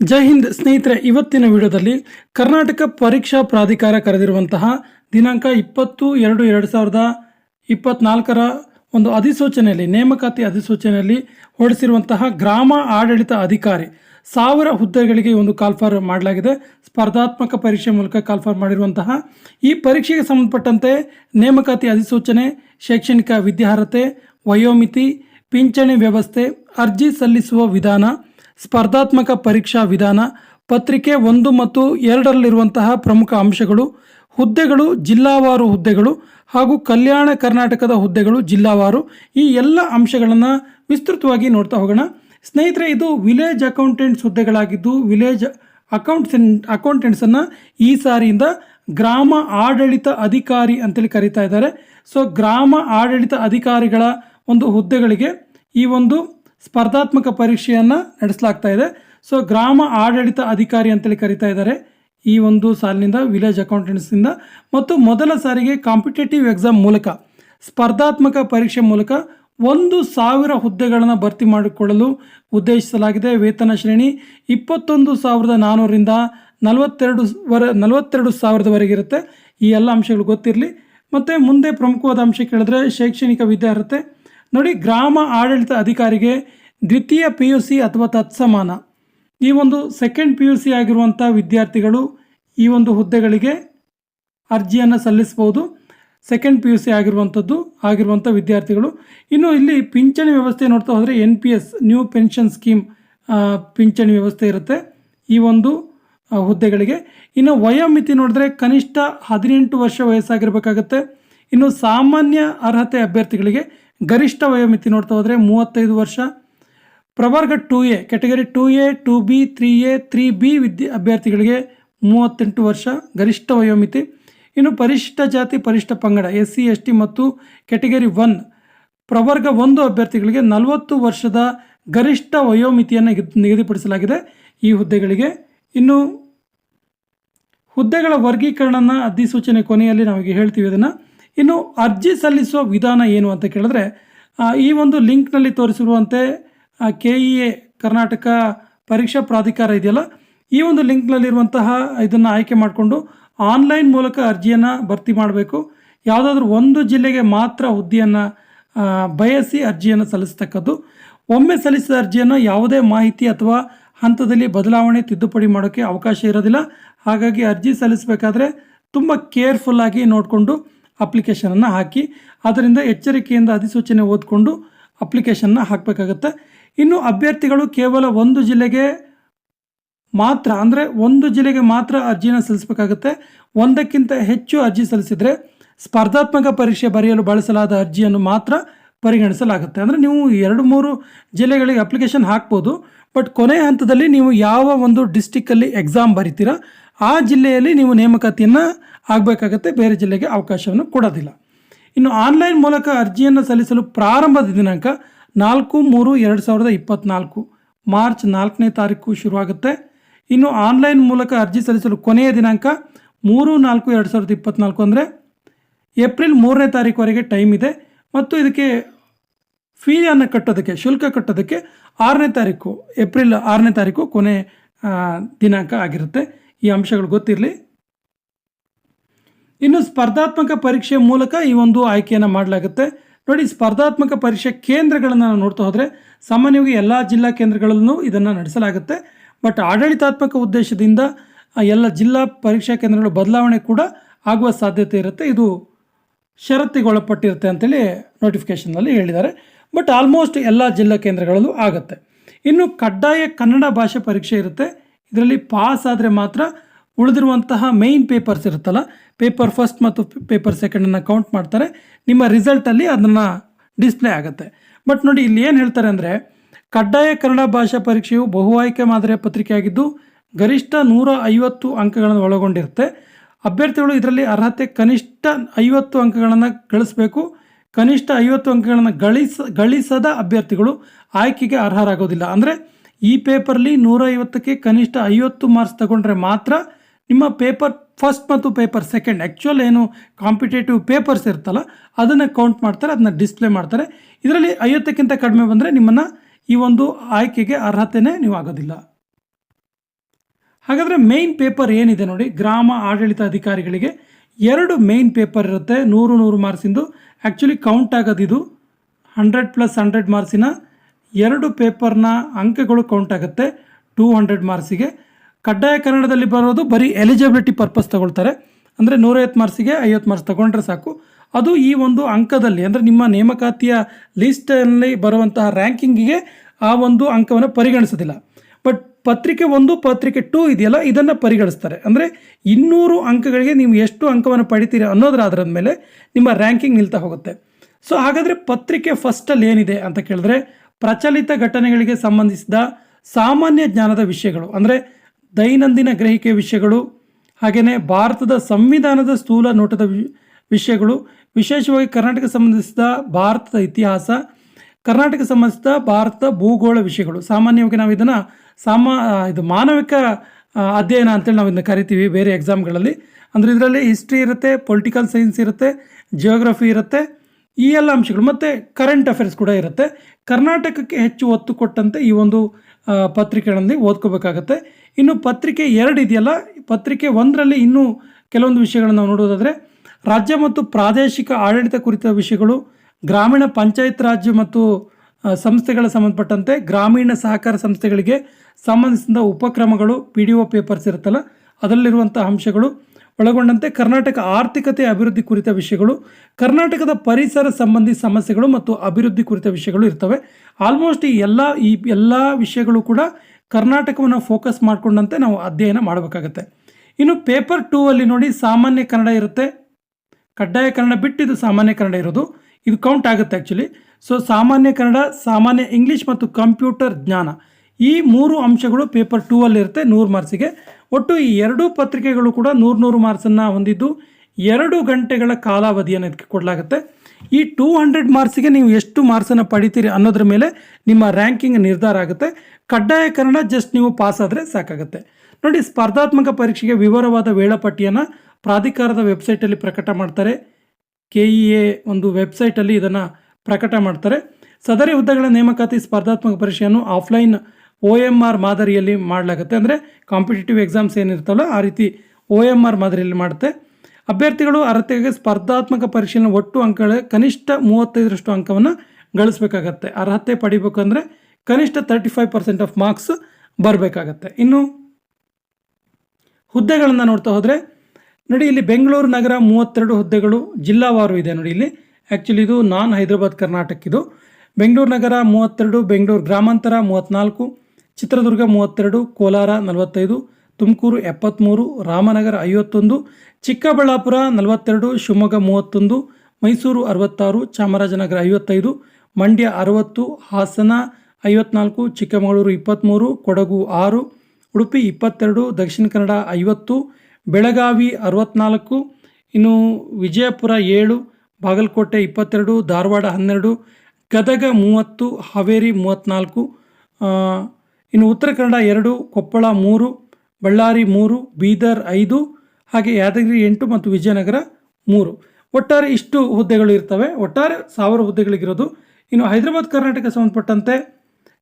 ಜೈ ಹಿಂದ್ ಸ್ನೇಹಿತರೆ, ಇವತ್ತಿನ ವಿಡಿಯೋದಲ್ಲಿ ಕರ್ನಾಟಕ ಪರೀಕ್ಷಾ ಪ್ರಾಧಿಕಾರ ಕರೆದಿರುವಂತಹ ದಿನಾಂಕ ಇಪ್ಪತ್ತು ಎರಡು ಎರಡು ಸಾವಿರದ ಇಪ್ಪತ್ನಾಲ್ಕರ ಒಂದು ಅಧಿಸೂಚನೆಯಲ್ಲಿ, ನೇಮಕಾತಿ ಅಧಿಸೂಚನೆಯಲ್ಲಿ ಹೊರಡಿಸಿರುವಂತಹ ಗ್ರಾಮ ಆಡಳಿತ ಅಧಿಕಾರಿ ಸಾವಿರ ಹುದ್ದೆಗಳಿಗೆ ಒಂದು ಕಾಲ್ಫಾರ್ ಮಾಡಲಾಗಿದೆ. ಸ್ಪರ್ಧಾತ್ಮಕ ಪರೀಕ್ಷೆ ಮೂಲಕ ಕಾಲ್ಫಾರ್ ಮಾಡಿರುವಂತಹ ಈ ಪರೀಕ್ಷೆಗೆ ಸಂಬಂಧಪಟ್ಟಂತೆ ನೇಮಕಾತಿ ಅಧಿಸೂಚನೆ, ಶೈಕ್ಷಣಿಕ ವಿದ್ಯಾರ್ಹತೆ, ವಯೋಮಿತಿ, ಪಿಂಚಣಿ ವ್ಯವಸ್ಥೆ, ಅರ್ಜಿ ಸಲ್ಲಿಸುವ ವಿಧಾನ ಸ್ಪರ್ಧಾತ್ಮಕ ಪರೀಕ್ಷಾ ವಿಧಾನ, ಪತ್ರಿಕೆ ಒಂದು ಮತ್ತು ಎರಡರಲ್ಲಿರುವಂತಹ ಪ್ರಮುಖ ಅಂಶಗಳು, ಹುದ್ದೆಗಳು ಜಿಲ್ಲಾವಾರು ಹುದ್ದೆಗಳು ಹಾಗೂ ಕಲ್ಯಾಣ ಕರ್ನಾಟಕದ ಹುದ್ದೆಗಳು ಜಿಲ್ಲಾವಾರು ಈ ಎಲ್ಲ ಅಂಶಗಳನ್ನು ವಿಸ್ತೃತವಾಗಿ ನೋಡ್ತಾ ಹೋಗೋಣ. ಸ್ನೇಹಿತರೆ, ಇದು ವಿಲೇಜ್ ಅಕೌಂಟೆಂಟ್ಸ್ ಹುದ್ದೆಗಳಾಗಿದ್ದು ವಿಲೇಜ್ ಅಕೌಂಟ್ಸ್ ಅಕೌಂಟೆಂಟ್ಸನ್ನು ಈ ಸಾರಿಯಿಂದ ಗ್ರಾಮ ಆಡಳಿತ ಅಧಿಕಾರಿ ಅಂತೇಳಿ ಕರೀತಾ ಇದ್ದಾರೆ. ಸೊ, ಗ್ರಾಮ ಆಡಳಿತ ಅಧಿಕಾರಿಗಳ ಒಂದು ಹುದ್ದೆಗಳಿಗೆ ಈ ಒಂದು ಸ್ಪರ್ಧಾತ್ಮಕ ಪರೀಕ್ಷೆಯನ್ನು ನಡೆಸಲಾಗ್ತಾ ಇದೆ. ಸೊ ಗ್ರಾಮ ಆಡಳಿತ ಅಧಿಕಾರಿ ಅಂತೇಳಿ ಕರೀತಾ ಇದ್ದಾರೆ. ಈ ಒಂದು ಸಾಲಿನಿಂದ ವಿಲೇಜ್ ಅಕೌಂಟೆಂಟ್ಸಿಂದ ಮತ್ತು ಮೊದಲ ಸಾರಿಗೆ ಕಾಂಪಿಟೇಟಿವ್ ಎಕ್ಸಾಮ್ ಮೂಲಕ, ಸ್ಪರ್ಧಾತ್ಮಕ ಪರೀಕ್ಷೆ ಮೂಲಕ ಒಂದು ಸಾವಿರ ಹುದ್ದೆಗಳನ್ನು ಭರ್ತಿ ಮಾಡಿಕೊಳ್ಳಲು ಉದ್ದೇಶಿಸಲಾಗಿದೆ. ವೇತನ ಶ್ರೇಣಿ ಇಪ್ಪತ್ತೊಂದು ಸಾವಿರದ ನಾನ್ನೂರಿಂದ ನಲವತ್ತೆರಡು ವರ, ನಲವತ್ತೆರಡು ಸಾವಿರದವರೆಗೆ ಇರುತ್ತೆ. ಈ ಎಲ್ಲ ಅಂಶಗಳು ಗೊತ್ತಿರಲಿ. ಮತ್ತು ಮುಂದೆ ಪ್ರಮುಖವಾದ ಅಂಶ ಕೇಳಿದ್ರೆ ಶೈಕ್ಷಣಿಕ ವಿದ್ಯಾರ್ಹತೆ. ನೋಡಿ, ಗ್ರಾಮ ಆಡಳಿತ ಅಧಿಕಾರಿಗೆ ದ್ವಿತೀಯ ಪಿ ಯು ಸಿ ಅಥವಾ ತತ್ಸಮಾನ. ಈ ಒಂದು ಸೆಕೆಂಡ್ ಪಿ ಯು ಸಿ ಆಗಿರುವಂಥ ವಿದ್ಯಾರ್ಥಿಗಳು ಈ ಒಂದು ಹುದ್ದೆಗಳಿಗೆ ಅರ್ಜಿಯನ್ನು ಸಲ್ಲಿಸ್ಬೋದು ಸೆಕೆಂಡ್ ಪಿ ಯು ಸಿ ಆಗಿರುವಂಥದ್ದು ಆಗಿರುವಂಥ ವಿದ್ಯಾರ್ಥಿಗಳು. ಇನ್ನು ಇಲ್ಲಿ ಪಿಂಚಣಿ ವ್ಯವಸ್ಥೆ ನೋಡ್ತಾ ಹೋದರೆ N P S new pension scheme ಪಿಂಚಣಿ ವ್ಯವಸ್ಥೆ ಇರುತ್ತೆ ಈ ಒಂದು ಹುದ್ದೆಗಳಿಗೆ. ಇನ್ನು ವಯೋಮಿತಿ ನೋಡಿದ್ರೆ ಕನಿಷ್ಠ ಹದಿನೆಂಟು ವರ್ಷ ವಯಸ್ಸಾಗಿರಬೇಕಾಗತ್ತೆ. ಇನ್ನು ಸಾಮಾನ್ಯ ಅರ್ಹತೆ ಅಭ್ಯರ್ಥಿಗಳಿಗೆ ಗರಿಷ್ಠ ವಯೋಮಿತಿ ನೋಡ್ತಾ ಹೋದರೆ ಮೂವತ್ತೈದು ವರ್ಷ. ಪ್ರವರ್ಗ two A category two A two B three A three B ವಿದ್ಯೆ, ಅಭ್ಯರ್ಥಿಗಳಿಗೆ ಮೂವತ್ತೆಂಟು ವರ್ಷ ಗರಿಷ್ಠ ವಯೋಮಿತಿ. ಇನ್ನು ಪರಿಶಿಷ್ಟ ಜಾತಿ, ಪರಿಶಿಷ್ಟ ಪಂಗಡ, ಎಸ್ ಸಿ, ಎಸ್ ಟಿ ಮತ್ತು ಕೆಟಗರಿ ಒನ್ ಪ್ರವರ್ಗ ಒಂದು ಅಭ್ಯರ್ಥಿಗಳಿಗೆ ನಲವತ್ತು ವರ್ಷದ ಗರಿಷ್ಠ ವಯೋಮಿತಿಯನ್ನು ನಿಗದಿ- ನಿಗದಿಪಡಿಸಲಾಗಿದೆ ಈ ಹುದ್ದೆಗಳಿಗೆ. ಇನ್ನು ಹುದ್ದೆಗಳ ವರ್ಗೀಕರಣನ ಅಧಿಸೂಚನೆ ಕೊನೆಯಲ್ಲಿ ನಮಗೆ ಹೇಳ್ತೀವಿ ಅದನ್ನು. ಇನ್ನು ಅರ್ಜಿ ಸಲ್ಲಿಸುವ ವಿಧಾನ ಏನು ಅಂತ ಕೇಳಿದ್ರೆ ಈ ಒಂದು ಲಿಂಕ್ನಲ್ಲಿ ತೋರಿಸಿರುವಂತೆ ಕೆ ಇ ಎ ಕರ್ನಾಟಕ ಪರೀಕ್ಷಾ ಪ್ರಾಧಿಕಾರ ಇದೆಯಲ್ಲ, ಈ ಒಂದು ಲಿಂಕ್ನಲ್ಲಿರುವಂತಹ ಇದನ್ನು ಆಯ್ಕೆ ಮಾಡಿಕೊಂಡು ಆನ್ಲೈನ್ ಮೂಲಕ ಅರ್ಜಿಯನ್ನು ಭರ್ತಿ ಮಾಡಬೇಕು. ಯಾವುದಾದ್ರೂ ಒಂದು ಜಿಲ್ಲೆಗೆ ಮಾತ್ರ ಹುದ್ದೆಯನ್ನು ಬಯಸಿ ಅರ್ಜಿಯನ್ನು ಸಲ್ಲಿಸ್ತಕ್ಕದ್ದು. ಒಮ್ಮೆ ಸಲ್ಲಿಸಿದ ಅರ್ಜಿಯನ್ನು ಯಾವುದೇ ಮಾಹಿತಿ ಅಥವಾ ಹಂತದಲ್ಲಿ ಬದಲಾವಣೆ ತಿದ್ದುಪಡಿ ಮಾಡೋಕ್ಕೆ ಅವಕಾಶ ಇರೋದಿಲ್ಲ. ಹಾಗಾಗಿ ಅರ್ಜಿ ಸಲ್ಲಿಸಬೇಕಾದ್ರೆ ತುಂಬ ಕೇರ್ಫುಲ್ಲಾಗಿ ನೋಡಿಕೊಂಡು ಅಪ್ಲಿಕೇಶನನ್ನು ಹಾಕಿ, ಅದರಿಂದ ಎಚ್ಚರಿಕೆಯಿಂದ ಅಧಿಸೂಚನೆ ಓದಿಕೊಂಡು ಅಪ್ಲಿಕೇಶನ್ನ ಹಾಕಬೇಕಾಗತ್ತೆ. ಇನ್ನು ಅಭ್ಯರ್ಥಿಗಳು ಕೇವಲ ಒಂದು ಜಿಲ್ಲೆಗೆ ಮಾತ್ರ, ಅಂದರೆ ಒಂದು ಜಿಲ್ಲೆಗೆ ಮಾತ್ರ ಅರ್ಜಿನ ಸಲ್ಲಿಸಬೇಕಾಗತ್ತೆ. ಒಂದಕ್ಕಿಂತ ಹೆಚ್ಚು ಅರ್ಜಿ ಸಲ್ಲಿಸಿದರೆ ಸ್ಪರ್ಧಾತ್ಮಕ ಪರೀಕ್ಷೆ ಬರೆಯಲು ಬಳಸಲಾದ ಅರ್ಜಿಯನ್ನು ಮಾತ್ರ ಪರಿಗಣಿಸಲಾಗುತ್ತೆ. ಅಂದರೆ ನೀವು ಎರಡು ಮೂರು ಜಿಲ್ಲೆಗಳಿಗೆ ಅಪ್ಲಿಕೇಶನ್ ಹಾಕ್ಬೋದು ಬಟ್ ಕೊನೆಯ ಹಂತದಲ್ಲಿ ನೀವು ಯಾವ ಒಂದು ಡಿಸ್ಟಿಕ್ಕಲ್ಲಿ ಎಕ್ಸಾಮ್ ಬರಿತೀರಾ ಆ ಜಿಲ್ಲೆಯಲ್ಲಿ ನೀವು ನೇಮಕಾತಿಯನ್ನು ಆಗಬೇಕಾಗತ್ತೆ, ಬೇರೆ ಜಿಲ್ಲೆಗೆ ಅವಕಾಶವನ್ನು ಕೊಡೋದಿಲ್ಲ. ಇನ್ನು ಆನ್ಲೈನ್ ಮೂಲಕ ಅರ್ಜಿಯನ್ನು ಸಲ್ಲಿಸಲು ಪ್ರಾರಂಭದ ದಿನಾಂಕ ನಾಲ್ಕು ಮೂರು ಎರಡು ಸಾವಿರದ ಇಪ್ಪತ್ತ್ನಾಲ್ಕು ಮಾರ್ಚ್ ನಾಲ್ಕನೇ ತಾರೀಕು ಶುರುವಾಗುತ್ತೆ. ಇನ್ನು ಆನ್ಲೈನ್ ಮೂಲಕ ಅರ್ಜಿ ಸಲ್ಲಿಸಲು ಕೊನೆಯ ದಿನಾಂಕ ಮೂರು ನಾಲ್ಕು ಎರಡು ಸಾವಿರದ ಇಪ್ಪತ್ತ್ನಾಲ್ಕು ಅಂದರೆ ಏಪ್ರಿಲ್ ಮೂರನೇ ತಾರೀಕುವರೆಗೆ ಟೈಮ್ ಇದೆ. ಮತ್ತು ಇದಕ್ಕೆ ಫೀಯನ್ನು ಕಟ್ಟೋದಕ್ಕೆ, ಶುಲ್ಕ ಕಟ್ಟೋದಕ್ಕೆ ಆರನೇ ತಾರೀಕು, ಏಪ್ರಿಲ್ ಆರನೇ ತಾರೀಕು ಕೊನೆ ದಿನಾಂಕ ಆಗಿರುತ್ತೆ. ಈ ಅಂಶಗಳು ಗೊತ್ತಿರಲಿ. ಇನ್ನು ಸ್ಪರ್ಧಾತ್ಮಕ ಪರೀಕ್ಷೆ ಮೂಲಕ ಈ ಒಂದು ಆಯ್ಕೆಯನ್ನು ಮಾಡಲಾಗುತ್ತೆ. ನೋಡಿ, ಸ್ಪರ್ಧಾತ್ಮಕ ಪರೀಕ್ಷೆ ಕೇಂದ್ರಗಳನ್ನು ನಾವು ನೋಡ್ತಾ ಹೋದರೆ ಸಾಮಾನ್ಯವಾಗಿ ಎಲ್ಲ ಜಿಲ್ಲಾ ಕೇಂದ್ರಗಳಲ್ಲೂ ಇದನ್ನು ನಡೆಸಲಾಗುತ್ತೆ. ಬಟ್ ಆಡಳಿತಾತ್ಮಕ ಉದ್ದೇಶದಿಂದ ಎಲ್ಲ ಜಿಲ್ಲಾ ಪರೀಕ್ಷಾ ಕೇಂದ್ರಗಳು ಬದಲಾವಣೆ ಕೂಡ ಆಗುವ ಸಾಧ್ಯತೆ ಇರುತ್ತೆ. ಇದು ಷರತ್ತಿಗೊಳಪಟ್ಟಿರುತ್ತೆ ಅಂತೇಳಿ ನೋಟಿಫಿಕೇಷನ್ನಲ್ಲಿ ಹೇಳಿದ್ದಾರೆ. ಬಟ್ ಆಲ್ಮೋಸ್ಟ್ ಎಲ್ಲ ಜಿಲ್ಲಾ ಕೇಂದ್ರಗಳಲ್ಲೂ ಆಗುತ್ತೆ. ಇನ್ನು ಕಡ್ಡಾಯ ಕನ್ನಡ ಭಾಷೆ ಪರೀಕ್ಷೆ ಇರುತ್ತೆ. ಇದರಲ್ಲಿ ಪಾಸ್ ಆದರೆ ಮಾತ್ರ ಉಳಿದಿರುವಂತಹ ಮೇಯ್ನ್ ಪೇಪರ್ಸ್ ಇರುತ್ತಲ್ಲ? ಪೇಪರ್ ಫಸ್ಟ್ ಮತ್ತು ಪೇಪರ್ ಸೆಕೆಂಡನ್ನು ಕೌಂಟ್ ಮಾಡ್ತಾರೆ. ನಿಮ್ಮ ರಿಸಲ್ಟಲ್ಲಿ ಅದನ್ನು ಡಿಸ್ಪ್ಲೇ ಆಗುತ್ತೆ. ಬಟ್ ನೋಡಿ, ಇಲ್ಲಿ ಏನು ಹೇಳ್ತಾರೆ ಅಂದರೆ, ಕಡ್ಡಾಯ ಕನ್ನಡ ಭಾಷಾ ಪರೀಕ್ಷೆಯು ಬಹು ಆಯ್ಕೆ ಮಾದರಿಯ ಪತ್ರಿಕೆಯಾಗಿದ್ದು, ಗರಿಷ್ಠ ನೂರ ಐವತ್ತು ಅಂಕಗಳನ್ನು ಒಳಗೊಂಡಿರುತ್ತೆ. ಅಭ್ಯರ್ಥಿಗಳು ಇದರಲ್ಲಿ ಅರ್ಹತೆ ಕನಿಷ್ಠ ಐವತ್ತು ಅಂಕಗಳನ್ನು ಗಳಿಸಬೇಕು. ಕನಿಷ್ಠ ಐವತ್ತು ಅಂಕಗಳನ್ನು ಗಳಿಸ, ಗಳಿಸದ ಅಭ್ಯರ್ಥಿಗಳು ಆಯ್ಕೆಗೆ ಅರ್ಹರಾಗೋದಿಲ್ಲ. ಅಂದರೆ ಈ ಪೇಪರ್ಲಿ ನೂರ ಐವತ್ತಕ್ಕೆ ಕನಿಷ್ಠ ಐವತ್ತು ಮಾರ್ಕ್ಸ್ ತಗೊಂಡ್ರೆ ಮಾತ್ರ ನಿಮ್ಮ ಪೇಪರ್ ಫಸ್ಟ್ ಮತ್ತು ಪೇಪರ್ ಸೆಕೆಂಡ್ ಆ್ಯಕ್ಚುಲ್ ಏನು ಕಾಂಪಿಟೇಟಿವ್ ಪೇಪರ್ಸ್ ಇರುತ್ತಲ್ಲ ಅದನ್ನು ಕೌಂಟ್ ಮಾಡ್ತಾರೆ, ಅದನ್ನ ಡಿಸ್ಪ್ಲೇ ಮಾಡ್ತಾರೆ. ಇದರಲ್ಲಿ ಐವತ್ತಕ್ಕಿಂತ ಕಡಿಮೆ ಬಂದರೆ ನಿಮ್ಮನ್ನು ಈ ಒಂದು ಆಯ್ಕೆಗೆ ಅರ್ಹತೆನೇ ನೀವು ಆಗೋದಿಲ್ಲ ಹಾಗಾದರೆ ಮೇಯ್ನ್ ಪೇಪರ್ ಏನಿದೆ ನೋಡಿ, ಗ್ರಾಮ ಆಡಳಿತ ಅಧಿಕಾರಿಗಳಿಗೆ ಎರಡು ಮೇಯ್ನ್ ಪೇಪರ್ ಇರುತ್ತೆ, ನೂರು ನೂರು ಮಾರ್ಕ್ಸಿಂದು. ಆ್ಯಕ್ಚುಲಿ ಕೌಂಟ್ ಆಗೋದಿದು ಹಂಡ್ರೆಡ್ ಪ್ಲಸ್ ಹಂಡ್ರೆಡ್ ಮಾರ್ಕ್ಸಿನ ಎರಡು ಪೇಪರ್ನ ಅಂಕಗಳು ಕೌಂಟ್ ಆಗುತ್ತೆ. ಟೂ ಹಂಡ್ರೆಡ್ ಮಾರ್ಕ್ಸಿಗೆ. ಕಡ್ಡಾಯ ಕನ್ನಡದಲ್ಲಿ ಬರೋದು ಬರೀ ಎಲಿಜಿಬಿಲಿಟಿ ಪರ್ಪಸ್ ತೊಗೊಳ್ತಾರೆ. ಅಂದರೆ ನೂರೈವತ್ತು ಮಾರ್ಕ್ಸಿಗೆ ಐವತ್ತು ಮಾರ್ಕ್ಸ್ ತೊಗೊಂಡ್ರೆ ಸಾಕು. ಅದು ಈ ಒಂದು ಅಂಕದಲ್ಲಿ, ಅಂದರೆ ನಿಮ್ಮ ನೇಮಕಾತಿಯ ಲಿಸ್ಟಲ್ಲಿ ಬರುವಂತಹ ರ್ಯಾಂಕಿಂಗಿಗೆ ಆ ಒಂದು ಅಂಕವನ್ನು ಪರಿಗಣಿಸೋದಿಲ್ಲ. ಬಟ್ ಪತ್ರಿಕೆ ಒಂದು, ಪತ್ರಿಕೆ ಟೂ ಇದೆಯಲ್ಲ, ಇದನ್ನು ಪರಿಗಣಿಸ್ತಾರೆ. ಅಂದರೆ ಇನ್ನೂರು ಅಂಕಗಳಿಗೆ ನೀವು ಎಷ್ಟು ಅಂಕವನ್ನು ಪಡಿತೀರಿ ಅನ್ನೋದ್ರ ಮೇಲೆ ನಿಮ್ಮ ರ್ಯಾಂಕಿಂಗ್ ನಿಲ್ತಾ ಹೋಗುತ್ತೆ. ಸೊ ಹಾಗಾದರೆ ಪತ್ರಿಕೆ ಫಸ್ಟಲ್ಲಿ ಏನಿದೆ ಅಂತ ಕೇಳಿದ್ರೆ ಪ್ರಚಲಿತ ಘಟನೆಗಳಿಗೆ ಸಂಬಂಧಿಸಿದ ಸಾಮಾನ್ಯ ಜ್ಞಾನದ ವಿಷಯಗಳು, ಅಂದರೆ ದೈನಂದಿನ ಗ್ರಹಿಕೆ ವಿಷಯಗಳು ಹಾಗೆಯೇ ಭಾರತದ ಸಂವಿಧಾನದ ಸ್ಥೂಲ ನೋಟದ ವಿಷಯಗಳು, ವಿಶೇಷವಾಗಿ ಕರ್ನಾಟಕ ಸಂಬಂಧಿಸಿದ ಭಾರತದ ಇತಿಹಾಸ ಕರ್ನಾಟಕ ಸಂಬಂಧಿಸಿದ ಭಾರತ ಭೂಗೋಳ ವಿಷಯಗಳು. ಸಾಮಾನ್ಯವಾಗಿ ನಾವು ಇದನ್ನು ಸಾಮಾ, ಇದು ಮಾನವಿಕ ಅಧ್ಯಯನ ಅಂತೇಳಿ ನಾವು ಇದನ್ನು ಕರಿತೀವಿ ಬೇರೆ ಎಕ್ಸಾಮ್ಗಳಲ್ಲಿ ಅಂದರೆ ಇದರಲ್ಲಿ ಹಿಸ್ಟ್ರಿ ಇರುತ್ತೆ ಪೊಲಿಟಿಕಲ್ ಸೈನ್ಸ್ ಇರುತ್ತೆ ಜಿಯೋಗ್ರಫಿ ಇರುತ್ತೆ ಈ ಎಲ್ಲ ಅಂಶಗಳು. ಮತ್ತು ಕರೆಂಟ್ ಅಫೇರ್ಸ್ ಕೂಡ ಇರುತ್ತೆ. ಕರ್ನಾಟಕಕ್ಕೆ ಹೆಚ್ಚು ಒತ್ತು ಕೊಟ್ಟಂತೆ ಈ ಒಂದು ಪತ್ರಿಕೆಗಳಲ್ಲಿ ಓದ್ಕೋಬೇಕಾಗತ್ತೆ. ಇನ್ನು ಪತ್ರಿಕೆ ಎರಡು ಇದೆಯಲ್ಲ, ಪತ್ರಿಕೆ ಒಂದರಲ್ಲಿ ಇನ್ನೂ ಕೆಲವೊಂದು ವಿಷಯಗಳನ್ನು ನಾವು ನೋಡೋದಾದರೆ, ರಾಜ್ಯ ಮತ್ತು ಪ್ರಾದೇಶಿಕ ಆಡಳಿತ ಕುರಿತ ವಿಷಯಗಳು, ಗ್ರಾಮೀಣ ಪಂಚಾಯತ್ ರಾಜ್ ಮತ್ತು ಸಂಸ್ಥೆಗಳ ಸಂಬಂಧಪಟ್ಟಂತೆ ಗ್ರಾಮೀಣ ಸಹಕಾರ ಸಂಸ್ಥೆಗಳಿಗೆ ಸಂಬಂಧಿಸಿದ ಉಪಕ್ರಮಗಳು ಪಿ ಡಿ ಒ ಪೇಪರ್ಸ್ ಇರುತ್ತಲ್ಲ, ಅದರಲ್ಲಿರುವಂಥ ಅಂಶಗಳು ಒಳಗೊಂಡಂತೆ ಕರ್ನಾಟಕ ಆರ್ಥಿಕತೆ ಅಭಿವೃದ್ಧಿ ಕುರಿತ ವಿಷಯಗಳು, ಕರ್ನಾಟಕದ ಪರಿಸರ ಸಂಬಂಧಿ ಸಮಸ್ಯೆಗಳು ಮತ್ತು ಅಭಿವೃದ್ಧಿ ಕುರಿತ ವಿಷಯಗಳು ಇರ್ತವೆ. ಆಲ್ಮೋಸ್ಟ್ ಈ ಎಲ್ಲ ಈ ಎಲ್ಲ ವಿಷಯಗಳು ಕೂಡ ಕರ್ನಾಟಕವನ್ನು ಫೋಕಸ್ ಮಾಡಿಕೊಂಡಂತೆ ನಾವು ಅಧ್ಯಯನ ಮಾಡಬೇಕಾಗತ್ತೆ. ಇನ್ನು ಪೇಪರ್ ಟೂ ಅಲ್ಲಿ ನೋಡಿ ಸಾಮಾನ್ಯ ಕನ್ನಡ ಇರುತ್ತೆ. ಕಡ್ಡಾಯ ಕನ್ನಡ ಬಿಟ್ಟಿದ್ದು ಸಾಮಾನ್ಯ ಕನ್ನಡ ಇರೋದು. ಇದು ಕೌಂಟ್ ಆಗುತ್ತೆ ಆ್ಯಕ್ಚುಲಿ ಸೊ ಸಾಮಾನ್ಯ ಕನ್ನಡ, ಸಾಮಾನ್ಯ ಇಂಗ್ಲೀಷ್ ಮತ್ತು ಕಂಪ್ಯೂಟರ್ ಜ್ಞಾನ. ಈ ಮೂರು ಅಂಶಗಳು ಪೇಪರ್ ಟೂ ಅಲ್ಲಿ ಇರುತ್ತೆ ನೂರು ಮಾರ್ಕ್ಸಿಗೆ ಒಟ್ಟು ಈ ಎರಡೂ ಪತ್ರಿಕೆಗಳು ಕೂಡ ನೂರು ನೂರು ಮಾರ್ಕ್ಸನ್ನು ಹೊಂದಿದ್ದು. ಎರಡು ಗಂಟೆಗಳ ಕಾಲಾವಧಿಯನ್ನು ಇದಕ್ಕೆ ಕೊಡಲಾಗುತ್ತೆ. ಈ ಟೂ ಹಂಡ್ರೆಡ್ ಮಾರ್ಕ್ಸಿಗೆ ನೀವು ಎಷ್ಟು ಮಾರ್ಕ್ಸನ್ನು ಪಡಿತೀರಿ ಅನ್ನೋದ್ರ ಮೇಲೆ ನಿಮ್ಮ ರ್ಯಾಂಕಿಂಗ್ ನಿರ್ಧಾರ ಆಗುತ್ತೆ. ಕಡ್ಡಾಯ ಕನ್ನಡ ಜಸ್ಟ್ ನೀವು ಪಾಸ್ ಆದರೆ ಸಾಕಾಗುತ್ತೆ. ನೋಡಿ, ಸ್ಪರ್ಧಾತ್ಮಕ ಪರೀಕ್ಷೆಗೆ ವಿವರವಾದ ವೇಳಾಪಟ್ಟಿಯನ್ನು ಪ್ರಾಧಿಕಾರದ ವೆಬ್ಸೈಟಲ್ಲಿ ಪ್ರಕಟ ಮಾಡ್ತಾರೆ. ಕೆ ಇ ಎ ಒಂದು ವೆಬ್ಸೈಟಲ್ಲಿ ಇದನ್ನು ಪ್ರಕಟ ಮಾಡ್ತಾರೆ. ಸದರಿ ಹುದ್ದೆಗಳ ನೇಮಕಾತಿ ಸ್ಪರ್ಧಾತ್ಮಕ ಪರೀಕ್ಷೆಯನ್ನು ಆಫ್ಲೈನ್ ಒ ಎಂ ಆರ್ ಮಾದರಿಯಲ್ಲಿ ಮಾಡಲಾಗುತ್ತೆ. ಅಂದರೆ ಕಾಂಪಿಟೇಟಿವ್ ಎಕ್ಸಾಮ್ಸ್ ಏನಿರ್ತಾವಲ್ಲ, ಆ ರೀತಿ ಒ ಎಂ ಆರ್ ಮಾದರಿಯಲ್ಲಿ ಮಾಡುತ್ತೆ. ಅಭ್ಯರ್ಥಿಗಳು ಅರ್ಹತೆಗೆ ಸ್ಪರ್ಧಾತ್ಮಕ ಪರೀಕ್ಷೆಯನ್ನು ಒಟ್ಟು ಅಂಕಗಳ ಕನಿಷ್ಠ ಮೂವತ್ತೈದರಷ್ಟು ಅಂಕವನ್ನು ಗಳಿಸಬೇಕಾಗತ್ತೆ. ಅರ್ಹತೆ ಪಡಿಬೇಕಂದ್ರೆ ಕನಿಷ್ಠ thirty five percent of marks ಬರಬೇಕಾಗತ್ತೆ. ಇನ್ನು ಹುದ್ದೆಗಳನ್ನು ನೋಡ್ತಾ ಹೋದರೆ, ನೋಡಿ ಇಲ್ಲಿ ಬೆಂಗಳೂರು ನಗರ ಮೂವತ್ತೆರಡು ಹುದ್ದೆಗಳು ಜಿಲ್ಲಾವಾರು ಇದೆ ನೋಡಿ ಇಲ್ಲಿ. ಆ್ಯಕ್ಚುಲಿ ಇದು ನಾನ್ ಹೈದರಾಬಾದ್ ಕರ್ನಾಟಕ ಇದು. ಬೆಂಗಳೂರು ನಗರ ಮೂವತ್ತೆರಡು, ಬೆಂಗಳೂರು ಗ್ರಾಮಾಂತರ ಮೂವತ್ತ್ನಾಲ್ಕು ಚಿತ್ರದುರ್ಗ ಮೂವತ್ತೆರಡು, ಕೋಲಾರ ನಲವತ್ತೈದು, ತುಮಕೂರು ಎಪ್ಪತ್ತ್ಮೂರು ರಾಮನಗರ ಐವತ್ತೊಂದು, ಚಿಕ್ಕಬಳ್ಳಾಪುರ ನಲವತ್ತೆರಡು, ಶಿವಮೊಗ್ಗ ಮೂವತ್ತೊಂದು, ಮೈಸೂರು ಅರವತ್ತಾರು, ಚಾಮರಾಜನಗರ ಐವತ್ತೈದು, ಮಂಡ್ಯ ಅರವತ್ತು, ಹಾಸನ ಐವತ್ನಾಲ್ಕು, ಚಿಕ್ಕಮಗಳೂರು ಇಪ್ಪತ್ತ್ಮೂರು ಕೊಡಗು ಆರು, ಉಡುಪಿ ಇಪ್ಪತ್ತೆರಡು, ದಕ್ಷಿಣ ಕನ್ನಡ ಐವತ್ತು, ಬೆಳಗಾವಿ ಅರವತ್ನಾಲ್ಕು, ಇನ್ನು ವಿಜಯಪುರ ಏಳು, ಬಾಗಲಕೋಟೆ ಇಪ್ಪತ್ತೆರಡು, ಧಾರವಾಡ ಹನ್ನೆರಡು, ಗದಗ ಮೂವತ್ತು, ಹಾವೇರಿ ಮೂವತ್ತ್ನಾಲ್ಕು ಇನ್ನು ಉತ್ತರ ಕನ್ನಡ ಎರಡು, ಕೊಪ್ಪಳ ಮೂರು, ಬಳ್ಳಾರಿ ಮೂರು, ಬೀದರ್ ಐದು, ಹಾಗೆ ಯಾದಗಿರಿ ಎಂಟು ಮತ್ತು ವಿಜಯನಗರ ಮೂರು. ಒಟ್ಟಾರೆ ಇಷ್ಟು ಹುದ್ದೆಗಳು ಇರ್ತವೆ. ಒಟ್ಟಾರೆ ಸಾವಿರ ಹುದ್ದೆಗಳಿಗಿರೋದು. ಇನ್ನು ಹೈದರಾಬಾದ್ ಕರ್ನಾಟಕ ಸಂಬಂಧಪಟ್ಟಂತೆ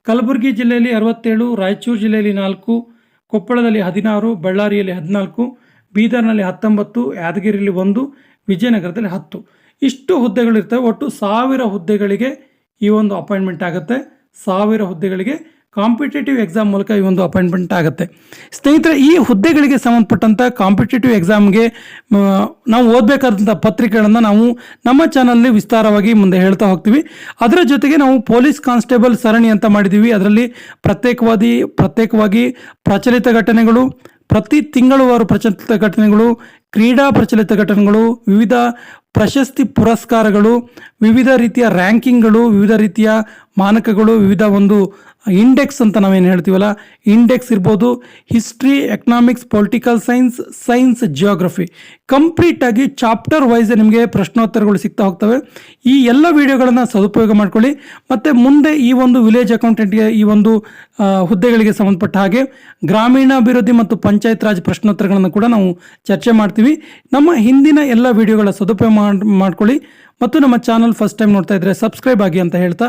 ಕಲಬುರಗಿ ಜಿಲ್ಲೆಯಲ್ಲಿ ಅರವತ್ತೇಳು, ರಾಯಚೂರು ಜಿಲ್ಲೆಯಲ್ಲಿ ನಾಲ್ಕು, ಕೊಪ್ಪಳದಲ್ಲಿ ಹದಿನಾರು, ಬಳ್ಳಾರಿಯಲ್ಲಿ ಹದಿನಾಲ್ಕು, ಬೀದರ್ನಲ್ಲಿ ಹತ್ತೊಂಬತ್ತು, ಯಾದಗಿರಿಯಲ್ಲಿ ಒಂದು, ವಿಜಯನಗರದಲ್ಲಿ ಹತ್ತು. ಇಷ್ಟು ಹುದ್ದೆಗಳಿರ್ತವೆ. ಒಟ್ಟು ಸಾವಿರ ಹುದ್ದೆಗಳಿಗೆ ಈ ಒಂದು ಅಪಾಯಿಂಟ್ಮೆಂಟ್ ಆಗುತ್ತೆ. ಸಾವಿರ ಹುದ್ದೆಗಳಿಗೆ ಕಾಂಪಿಟೇಟಿವ್ ಎಕ್ಸಾಮ್ ಮೂಲಕ ಈ ಒಂದು ಅಪಾಯಿಂಟ್ಮೆಂಟ್ ಆಗುತ್ತೆ. ಸ್ನೇಹಿತರೆ, ಈ ಹುದ್ದೆಗಳಿಗೆ ಸಂಬಂಧಪಟ್ಟಂಥ ಕಾಂಪಿಟೇಟಿವ್ ಎಕ್ಸಾಮ್ಗೆ ನಾವು ಓದಬೇಕಾದಂಥ ಪತ್ರಿಕೆಗಳನ್ನು ನಾವು ನಮ್ಮ ಚಾನಲ್ನಲ್ಲಿ ವಿಸ್ತಾರವಾಗಿ ಮುಂದೆ ಹೇಳ್ತಾ ಹೋಗ್ತೀವಿ. ಅದರ ಜೊತೆಗೆ ನಾವು ಪೊಲೀಸ್ ಕಾನ್ಸ್ಟೇಬಲ್ ಸರಣಿ ಅಂತ ಮಾಡಿದ್ದೀವಿ ಅದರಲ್ಲಿ ಪ್ರತ್ಯೇಕವಾದಿ, ಪ್ರತ್ಯೇಕವಾಗಿ ಪ್ರಚಲಿತ ಘಟನೆಗಳು, ಪ್ರತಿ ತಿಂಗಳುವಾರು ಪ್ರಚಲಿತ ಘಟನೆಗಳು ಕ್ರೀಡಾ ಪ್ರಚಲಿತ ಘಟನೆಗಳು ವಿವಿಧ ಪ್ರಶಸ್ತಿ ಪುರಸ್ಕಾರಗಳು, ವಿವಿಧ ರೀತಿಯ ರ್ಯಾಂಕಿಂಗ್ಗಳು, ವಿವಿಧ ರೀತಿಯ ಮಾನಕಗಳು, ವಿವಿಧ ಒಂದು ಇಂಡೆಕ್ಸ್ ಅಂತ ನಾವೇನು ಹೇಳ್ತೀವಲ್ಲ, ಇಂಡೆಕ್ಸ್ ಇರ್ಬೋದು, history, economics, political science science, geography. ಕಂಪ್ಲೀಟಾಗಿ ಚಾಪ್ಟರ್ ವೈಸ್ ನಿಮಗೆ ಪ್ರಶ್ನೋತ್ತರಗಳು ಸಿಗ್ತಾ ಹೋಗ್ತವೆ. ಈ ಎಲ್ಲ ವಿಡಿಯೋಗಳನ್ನು ಸದುಪಯೋಗ ಮಾಡ್ಕೊಳ್ಳಿ. ಮತ್ತು ಮುಂದೆ ಈ ಒಂದು ವಿಲೇಜ್ ಅಕೌಂಟೆಂಟ್ಗೆ ಈ ಒಂದು ಹುದ್ದೆಗಳಿಗೆ ಸಂಬಂಧಪಟ್ಟ ಹಾಗೆ ಗ್ರಾಮೀಣಾಭಿವೃದ್ಧಿ ಮತ್ತು ಪಂಚಾಯತ್ ರಾಜ್ ಪ್ರಶ್ನೋತ್ತರಗಳನ್ನು ಕೂಡ ನಾವು ಚರ್ಚೆ ಮಾಡ್ತೀವಿ. ನಮ್ಮ ಹಿಂದಿನ ಎಲ್ಲ ವಿಡಿಯೋಗಳ ಸದುಪಯೋಗ ಮಾಡ್- ಮಾಡ್ಕೊಳ್ಳಿ. ಮತ್ತು ನಮ್ಮ ಚಾನಲ್ ಫಸ್ಟ್ ಟೈಮ್ ನೋಡ್ತಾ ಇದ್ದರೆ ಸಬ್ಸ್ಕ್ರೈಬ್ ಆಗಿ ಅಂತ ಹೇಳ್ತಾ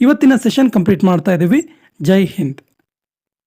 ಇವತ್ತಿನ ಸೆಷನ್ ಕಂಪ್ಲೀಟ್ ಮಾಡ್ತಾ ಇದ್ದೀವಿ. ಜೈ ಹಿಂದ್.